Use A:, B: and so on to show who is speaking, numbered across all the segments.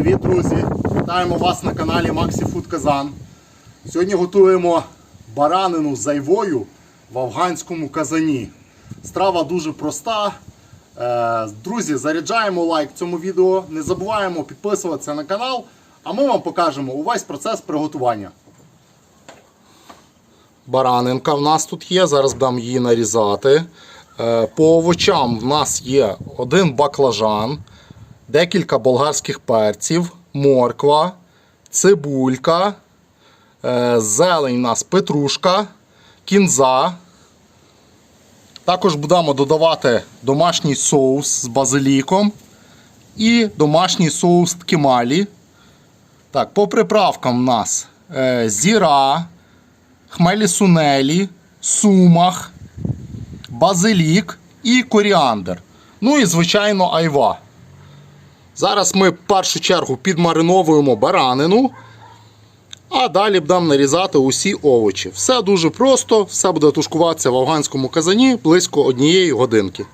A: Привіт, друзі! Вітаємо вас на каналі Maxi Food Казан. Сьогодні готуємо баранину з айвою в афганському казані. Страва дуже проста. Е, Друзі, заряджаємо лайк цьому відео. Не забуваємо підписуватися на канал, а ми вам покажемо увесь процес приготування. Баранинка в нас тут є, зараз будемо її нарізати. Е, По овочам в нас є один баклажан, декілька болгарських перців, морква, цибулька, е, зелень у нас петрушка, кінза. Також будемо додавати домашній соус з базиліком і домашній соус ткемалі. Так, по приправкам у нас е, зіра, хмелі сунелі, сумах, базилік і коріандр. Ну і, звичайно, айва. Зараз ми в першу чергу підмариновуємо баранину, а далі будемо нарізати усі овочі. Все дуже просто, все буде тушкуватися в афганському казані близько однієї годинки.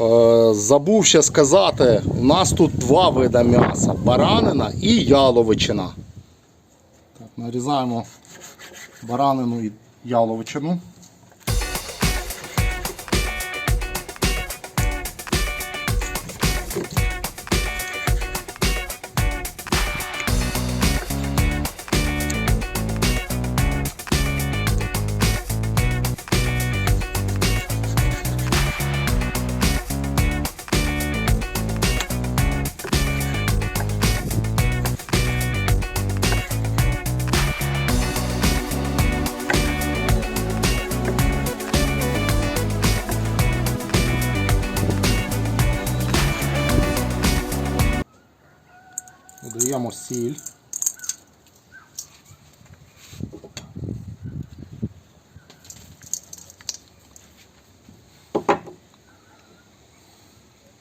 A: Е, забув ще сказати, у нас тут два види м'яса: баранина і яловичина. Так, нарізаємо баранину і яловичину. сіль.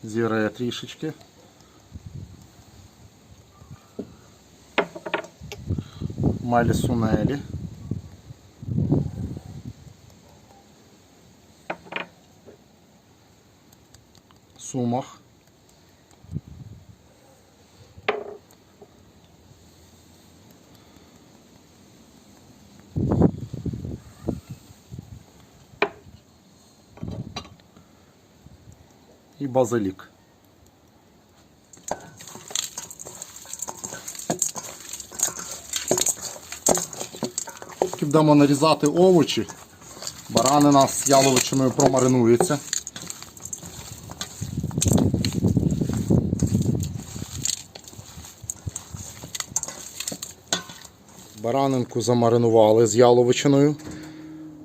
A: Зірає трішечки. Малі сунелі. Сумах. І базилік. Будемо нарізати овочі, баранина з яловичиною промаринується. Баранинку замаринували з яловичиною.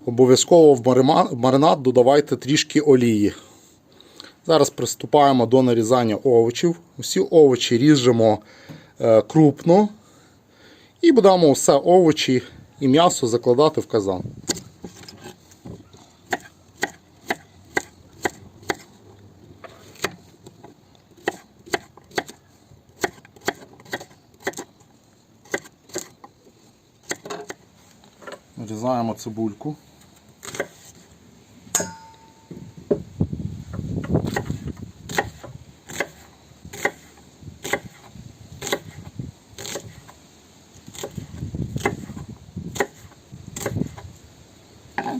A: Обов'язково в маринад додавайте трішки олії. Зараз приступаємо до нарізання овочів. Усі овочі ріжемо е, крупно і будемо все овочі і м'ясо закладати в казан. Нарізаємо цибульку.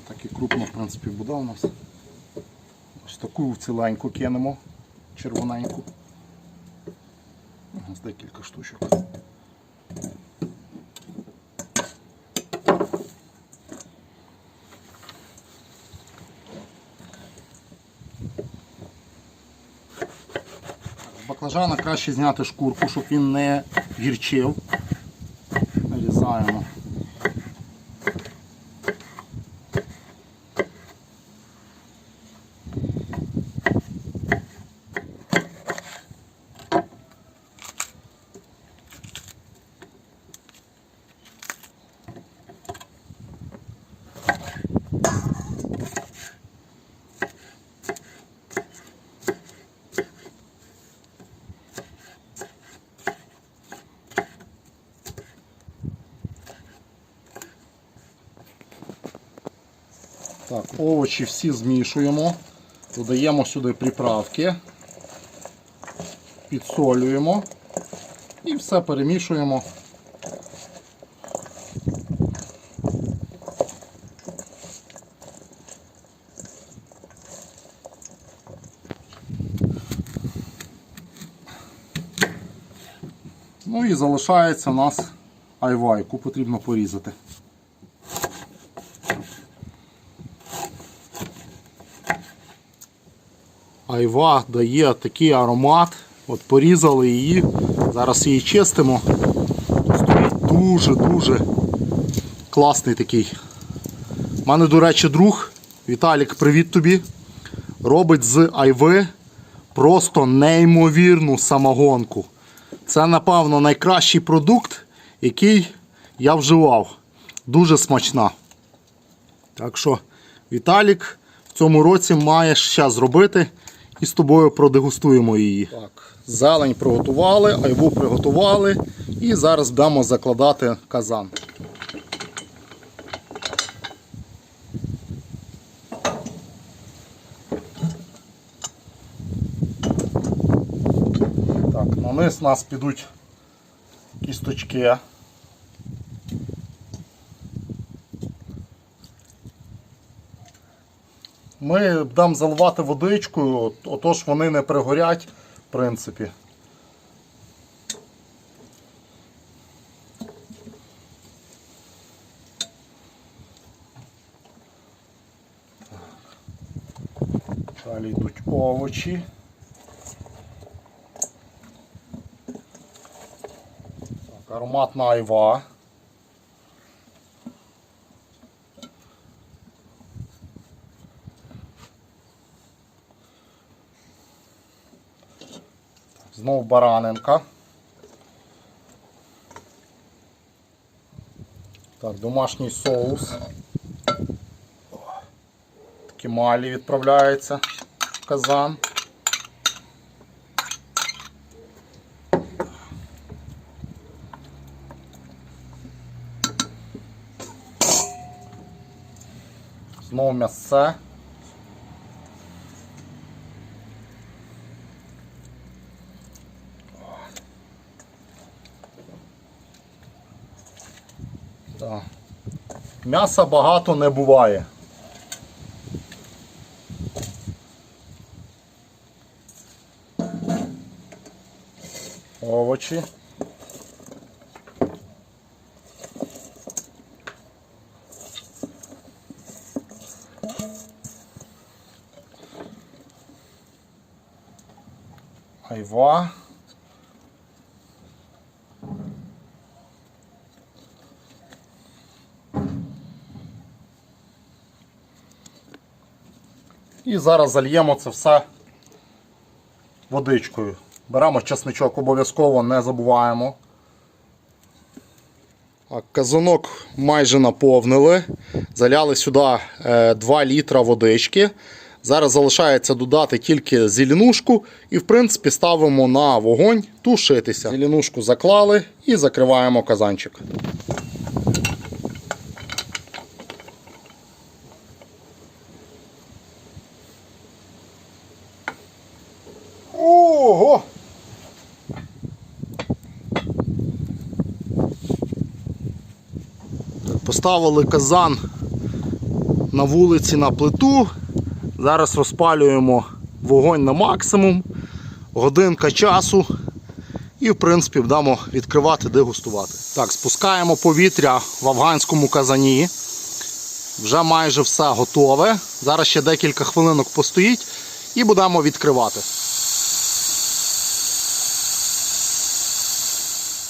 A: Так і крупно, в принципі, буде у нас. Ось таку ціленьку кинемо, червоненьку. Ось декілька штучок. Баклажана краще зняти шкурку, щоб він не гірчив. Нарізаємо. Так, овочі всі змішуємо, додаємо сюди приправки, підсолюємо І все перемішуємо. Ну і залишається у нас айва, яку потрібно порізати. Айва дає такий аромат. От порізали її, зараз її чистимо. Дуже-дуже класний такий. У мене, до речі, друг Віталік, привіт тобі. Робить з айви просто неймовірну самогонку. Це, напевно, найкращий продукт, який я вживав. Дуже смачна. Так що, Віталік в цьому році маєш ще зробити і з тобою продегустуємо її. Так, зелень приготували, айву приготували і зараз будемо закладати казан. Так, на низ нас підуть кісточки. Ми будемо заливати водичкою, отож вони не пригорять, в принципі. Далі йдуть овочі. Так, ароматна айва. Знову баранинка. Так, домашній соус. Такі малі відправляється в казан. Знову м'ясце. М'яса багато не буває. Овочі. Айва. І зараз зальємо це все водичкою. Беремо чесничок, обов'язково не забуваємо. А Казанок майже наповнили. Заляли сюди е, 2 літра водички. Зараз залишається додати тільки зеленушку і, в принципі, ставимо на вогонь тушитися. Зеленушку заклали і закриваємо казанчик. Поставили казан на вулиці на плиту. Зараз розпалюємо вогонь на максимум, годинка часу і, в принципі, будемо відкривати, дегустувати. Так, спускаємо повітря в афганському казані. Вже майже все готове. Зараз ще декілька хвилинок постоїть і будемо відкривати.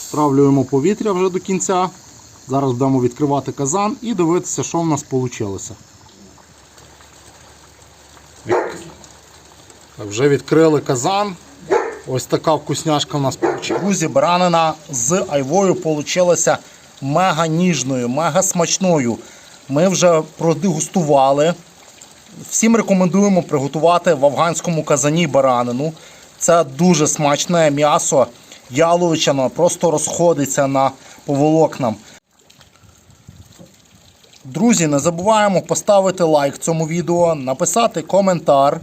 A: Стравлюємо повітря вже до кінця. Зараз будемо відкривати казан і дивитися, що в нас вийшло. Вже відкрили казан. Ось така вкусняшка в нас вийшла. Друзі, баранина з айвою вийшла мега ніжною, мега смачною. Ми вже продегустували. Всім рекомендуємо приготувати в афганському казані баранину. Це дуже смачне м'ясо. Яловичина просто розходиться на поволокнам. Друзі, не забуваємо поставити лайк цьому відео, написати коментар.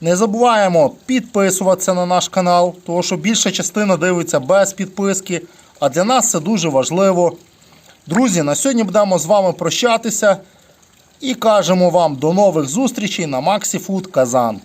A: Не забуваємо підписуватися на наш канал, тому що більша частина дивиться без підписки, а для нас це дуже важливо. Друзі, на сьогодні будемо з вами прощатися і кажемо вам до нових зустрічей на Maxi Food Казан.